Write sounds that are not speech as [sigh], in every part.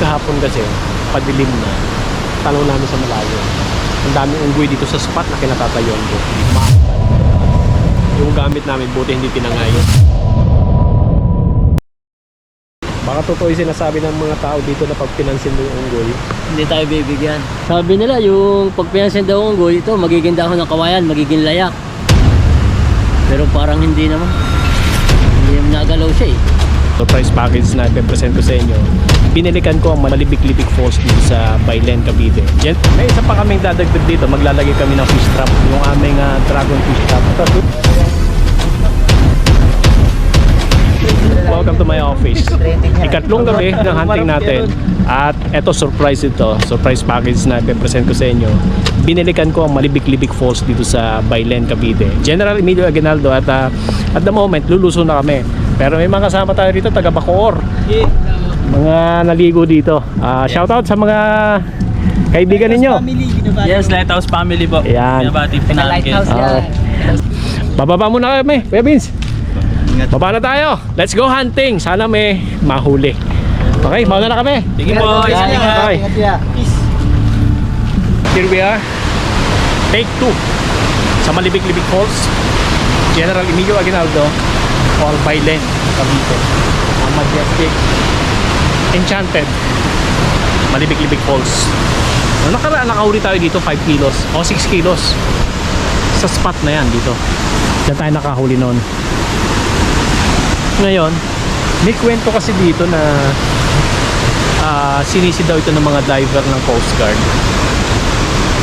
kahapon kasi, padilim na. Tanaw namin sa malayo. Ang daming unggoy dito sa spot na kinatatayuan ko. Yung gamit namin, buti hindi tinangay. Baka totoo yung sinasabi ng mga tao dito na pag pinansin mo yung unggoy, Hindi tayo bibigyan. Sabi nila, yung pagpinasin daw ng goal, ito, magiging dahon ng kawayan, magiging layak. Pero parang hindi naman. Hindi naman nagalaw siya eh. surprise package na ipipresent ko sa inyo. Binilikan ko ang Malibig-Libig Falls dito sa Bailen, Cavite. Yan, may isa pa kaming dadagdag dito. Maglalagay kami ng fish trap. Yung aming ah, dragon fish trap. Welcome to my office. Ikatlong gabi ng hunting natin. At eto surprise ito. Surprise package na ipipresent ko sa inyo. Binilikan ko ang Malibig-Libig Falls dito sa Bailen, Cavite. General Emilio Aguinaldo at ah, at the moment luluso na kami. Pero may mga kasama tayo dito taga Bacoor. Mga naligo dito. Ah, shoutout sa mga kaibigan ninyo. Yes, Lighthouse family po. Ayan. Binabati po namin. Ah. Bababa muna kami, Kuya Vince. Baba na tayo. Let's go hunting. Sana may mahuli. Okay, mauna na kami. Sige po. Okay. Here we are. Take 2 sa Malibig-Libig Falls. General Emilio Aguinaldo or Bailen, Cavite. Ang majestic, enchanted Malibig-Libig Falls. Nakaraan, nakahuli tayo dito 5 kilos o 6 kilos sa spot na yan dito. Diyan tayo nakahuli noon. Ngayon, may kwento kasi dito na ah, sinisi daw ito ng mga diver ng Coast Guard.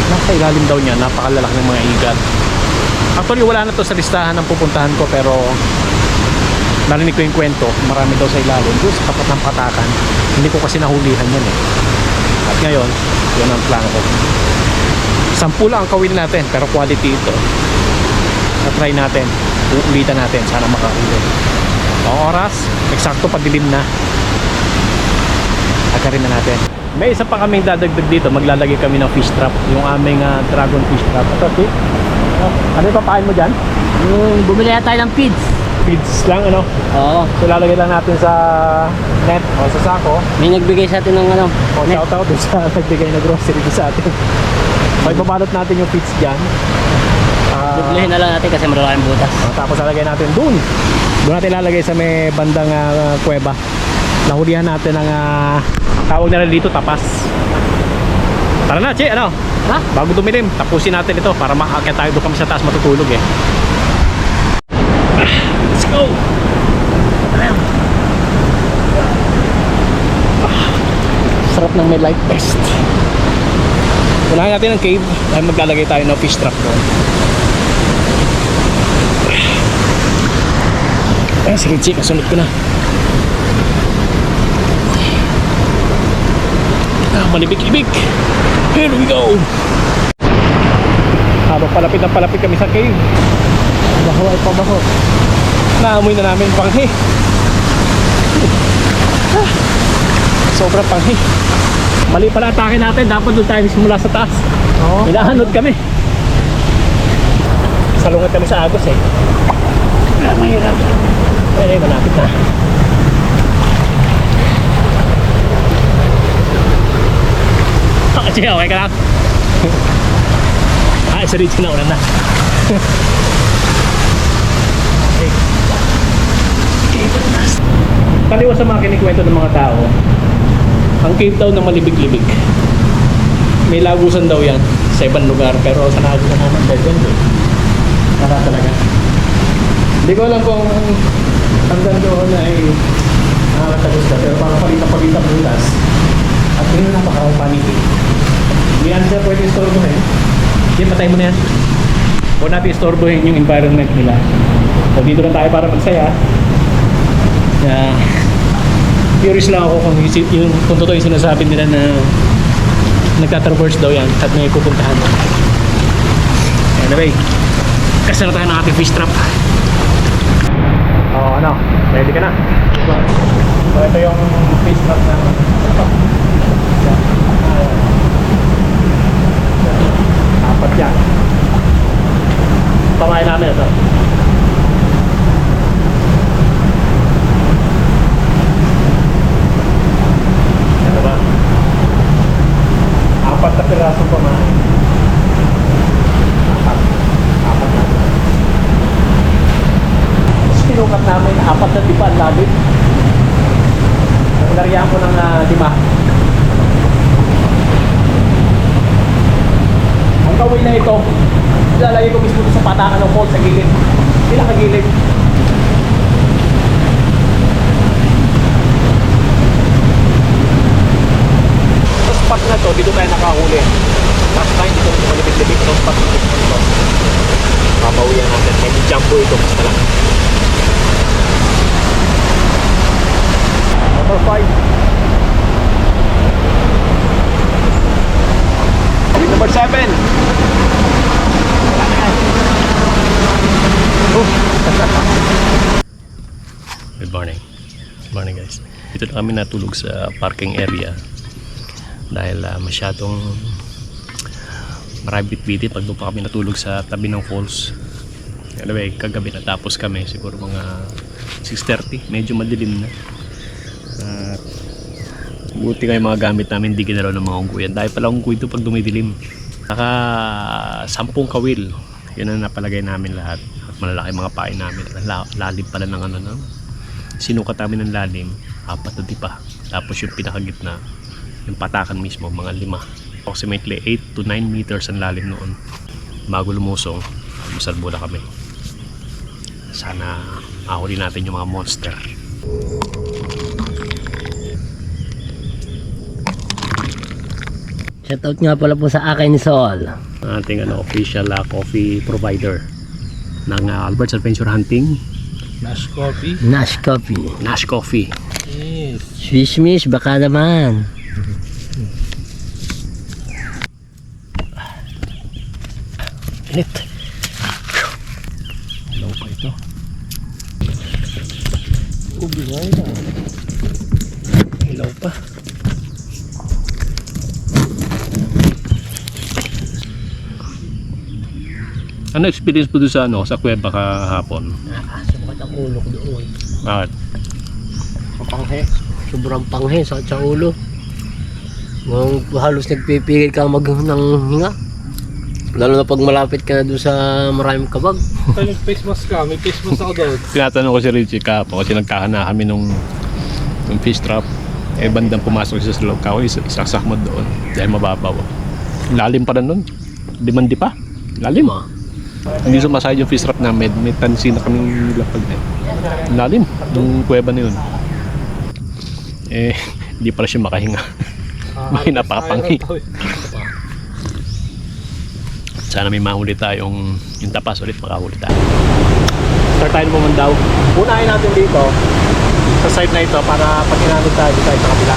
Nasa ilalim daw niya, napakalalaki ng mga igat. Actually, wala na to sa listahan ng pupuntahan ko pero narinig ko yung kwento, marami daw sa ilalim. Doon sa tapat ng patakan. Hindi ko kasi nahulihan yan eh. At ngayon, yun ang plano ko. Sampu ang kawin natin, pero quality ito. Na-try natin. Uulitan natin. Sana makahuli. Ang oras, eksakto padilim na. Agarin na natin. May isa pa kaming dadagdag dito. Maglalagay kami ng fish trap. Yung aming ah, dragon fish trap. Ito? Oh, ano yung papain mo dyan? Yung bumili na tayo ng feeds. Feeds lang, ano? Oo. So, lalagay lang natin sa net o sa sako. May nagbigay sa atin ng ano. O, shout out sa [laughs] nagbigay na grocery sa atin. So, ipabalot natin yung feeds dyan. Ah, Dublihin na lang natin kasi malaking butas. O, tapos lalagay natin dun. Doon natin lalagay sa may bandang ah, kuweba. Nahulihan natin ang ah, tawag rin dito tapas. Tara na, Che, ano? Ha? Bago dumilim, tapusin natin ito para makakakit tayo doon kami sa taas matutulog eh. Go! Ah, sarap ng may light vest. Unahin natin ang cave dahil maglalagay tayo ng fish trap doon. Eh, sige, Chick, nasunod ko na. Ah, malibig-libig. Here we go. Habang palapit na palapit kami sa cave. Baho ay pabaho. Naamoy na namin panghi. Ah, sobrang panghi. Mali pala atake natin. Dapat doon tayo simula sa taas. Oo. Hinahanod kami. Salungat kami sa agos eh. Ah, mahirap. Eh, malapit na. Sige, okay ka lang. [laughs] ah, isa rin na ulan na. [laughs] okay. Cave of Nast. Kaliwa sa mga kinikwento ng mga tao, ang cave daw na malibig-libig. May lagusan daw yan sa ibang lugar, pero sa nagusan naman, dead end eh. Wala talaga. Hindi ko alam kung hanggang doon ay nakakatagos ka, pero baka palitan-palitan butas. At yun ang pakapaniki. Hindi yan siya pwede istorbohin. Hindi, patay mo na yan. Huwag natin istorbohin yung environment nila. So dito lang tayo para magsaya. Yeah. Curious lang ako kung, yung, kung totoo yung sinasabi nila na nagtatraverse daw yan at may pupuntahan. Anyway, kasi na tayo ng ating fish trap. Oo, ano? Ready ka na? So, ito yung fish trap na. Apat yan. Pamain namin ito. apat na piraso pamain. Apat. Apat na. Tapos pinukat namin apat na dipa ang lalim. Nariyan ko ng uh, lima. Ang kaway na ito, ilalagay ko mismo sa patakan ng pole sa gilid. Sila kagilid. Na to, dito tayo nakahuli. Last time, dito rin malibig-libig sa spot na ito. Papawihan natin. Medyo jumbo ito, mas malaki. Number 5. Number 7. Good morning. Good morning guys. Dito na kami natulog sa parking area dahil ah, masyadong marami bitbitin pag doon pa kami natulog sa tabi ng falls. Anyway, kagabi natapos kami siguro mga 6.30. Medyo madilim na. At buti nga yung mga gamit namin hindi ginalaw ng mga ungguyan. Dahil pala ungguy ito pag dumidilim. Naka sampung kawil. Yun ang napalagay namin lahat. At malalaki mga pain namin. La- lalim pala ng ano no? sinukat namin ng lalim, apat na dipa. Tapos yung pinakagitna, yung patakan mismo, mga lima. Approximately 8 to 9 meters ang lalim noon. Bago lumusong, masalbo na kami. Sana ahuli natin yung mga monster. Shoutout nga pala po sa akin ni Sol. Ang ating ano, official ah, coffee provider ng ah, Albert's Adventure Hunting, Nash coffee. Nash Coffee. Nash Coffee. Yes. Swish mish, baka naman. Init. Hello pa ito. Ubingay na. Ilaw pa. Ano experience po doon sa ano, sa kuweba kahapon? Sukat ang ulo ko doon. Bakit? Panghe. Sobrang panghe sa, sa ulo. Nung halos nagpipigil ka mag ng hinga. Lalo na pag malapit ka na doon sa maraming kabag. Tayo face mask ka. May face mask ako doon. [laughs] Tinatanong ko si Richie kahapon kasi nagkahana kami nung, nung fish trap. Eh bandang pumasok siya sa loob kahoy, is- isaksak mo doon. Dahil mababaw. Lalim pa rin nun. Dimandi pa. Lalim. Ma. Hindi sumasayad yung fish trap namin. May tansi na kaming lapag na. Lalim. Nung kuweba na yun. Eh, [laughs] hindi pala siya makahinga. May napapanghi. Sana may mahuli tayong yung tapas ulit makahuli tayo. Start tayo pumandaw. Unahin natin dito sa side na ito para pag inanod tayo dito tayo sa kabila.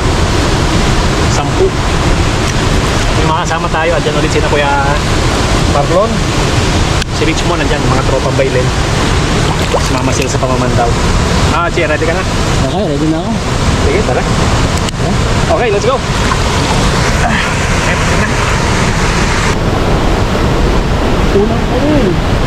Sampu. May mga kasama tayo. Andyan ulit sina Kuya Marlon. Si Richmond andyan. Mga tropang bailin. Sumama sila sa pamamandaw. Ah, Chia, ready ka na? Okay, ready na ako. Sige, tara. Okay, let's go. Unang. Ay,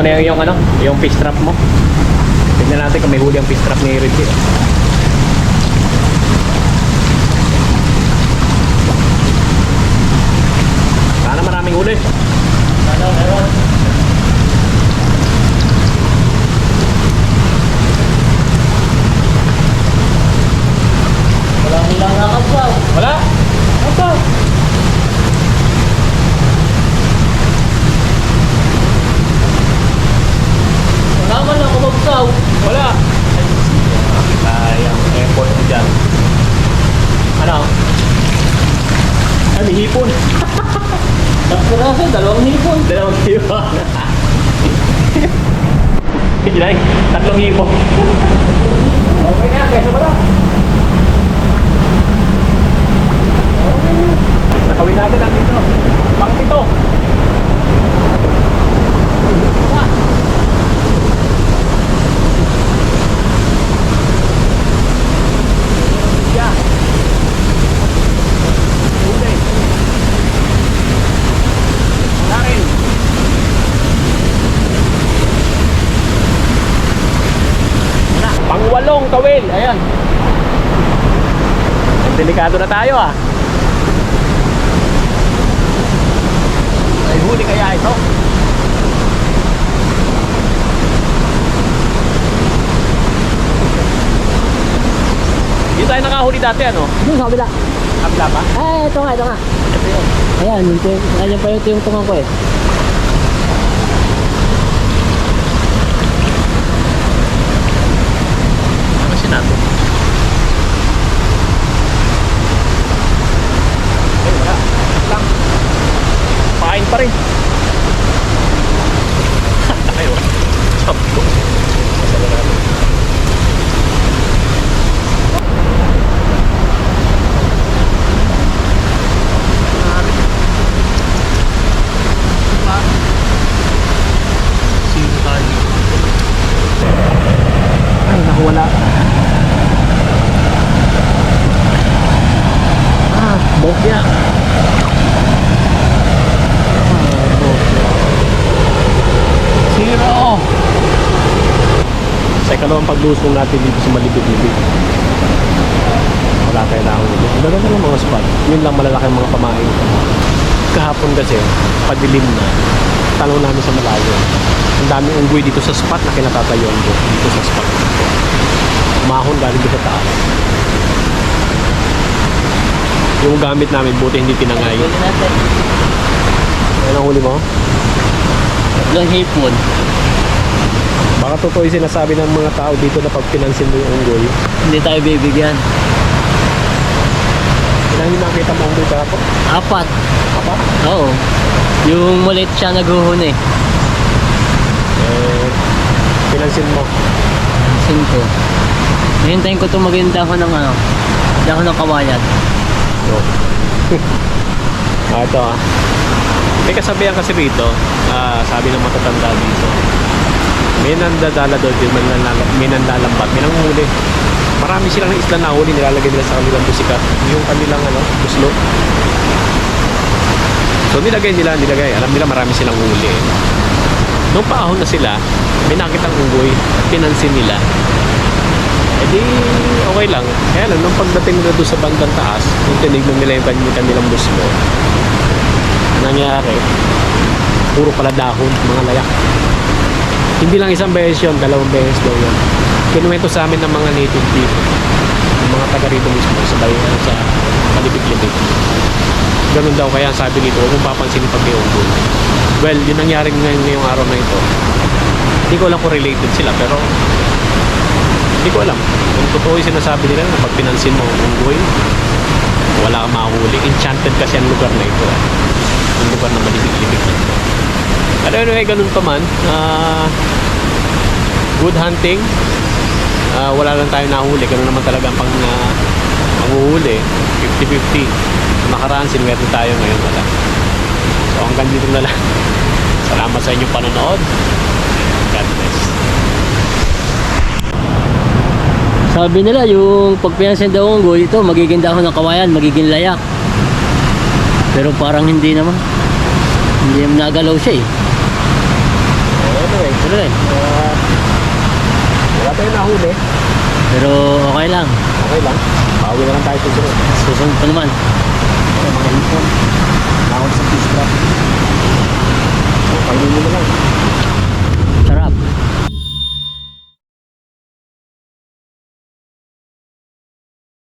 mo na yung, ano, yung fish trap mo. Tignan natin kung may huli ang fish trap ni Richie. Sana maraming huli. Ano, meron? Wala nilang nakasyaw. Wala? Ito. Wala man lang kumagsaw. Wala. Sayang effort mo dyan. Ano? Ano, hipon? Nagpiraso, dalawang hipon. Dalawang hipon. Kinay, tatlong hipon. Okay na, kesa pala. Nakawin natin ang dito. Pang pito. Yeah. Huli. Wala rin. Na, pangwalong kawil. Ayan. Delikado na tayo ah. Ay huli kaya ito? Hindi tayo nakahuli dati ano? Doon sa kabila. Kabila pa? Eh, ito nga, ito nga. Ito yun. Ayan, yung, ayan pa yung tiyungtungan ko eh. Ano natin? Ay, wala. Lang. Pain pa rin. Handa kayo. Sabi ko. Masala natin. Sino tayo? Ay, naku, wala. Ah, bokya. Ah, bokya. Zero! Sa paglusong natin dito sa malibig-libig. Wala tayo na huli. Ang ganda ng mga spot. Yun lang malalaki mga pamain. Kahapon kasi, padilim na. Tanong namin sa malayo. Ang daming unggoy dito sa spot na kinatatayuan ko. Dito sa spot. Umahon galing dito taas. Yung gamit namin, buti hindi tinangay. Ano ang huli mo? Tatlong hipon. Baka totoo yung sinasabi ng mga tao dito na pag pinansin mo yung unggoy. Hindi tayo bibigyan. Ilan yung nakita mo unggoy kahapon? Apat. Apa? Oo. Yung maliit siya naguhuni. Eh, pinansin mo. Cinco. Hihintayin ko ito maganda ako ng ano. Dahon ng kawayan. So. [laughs] ah, ito ah. May kasabihan kasi rito, ah, sabi ng matatanda dito, may nandadala doon, may, nanlala, may nanlalambat, may nanguhuli. Marami silang isla na huli, nilalagay nila sa kanilang busika. Yung kanilang ano, buslo. So nilagay nila, nilagay. Alam nila marami silang huli. Nung paahon na sila, may nakitang unggoy at pinansin nila. Eh di, okay lang. Kaya lang, nung pagdating nila doon sa bandang taas, nung tinignan nila yung kanilang, kanilang buslo, ang nangyari, puro pala dahon, mga layak. Hindi lang isang beses yun, dalawang beses daw yun. Kinuwento sa amin ng mga native dito, ng mga taga rito mismo, sa bayan, sa palibig-libig. Ganun daw, kaya sabi nito, huwag mong papansinin pag may unggoy. Well, yun nangyari ngayon ngayong araw na ito. Hindi ko alam kung related sila, pero hindi ko alam. Kung totoo yung sinasabi nila na pag pinansin mo ang unggoy, wala kang mahuli. Enchanted kasi ang lugar na ito. Eh. Yung lugar na malibig-libig na ito. Pero anyway, ganun pa man. ah, good hunting. Ah, wala lang tayo nahuli. Ganun naman talaga ang pang, uh, panguhuli. 50-50. Nakaraan, sinwerte tayo ngayon wala. So hanggang dito na lang. [laughs] Salamat sa inyong panonood. God bless. Sabi nila yung pag pinansin daw ang goy, ito magiging dahon ng kawayan, magiging layak. Pero parang hindi naman. Hindi naman nagalaw siya eh. Ano rin? Uh, wala tayong nahuli. Pero okay lang. Okay lang. Bawi na lang tayo susunod. Susunod pa naman. Mga hipon. Nakon sa fish trap. Pangin mo na lang.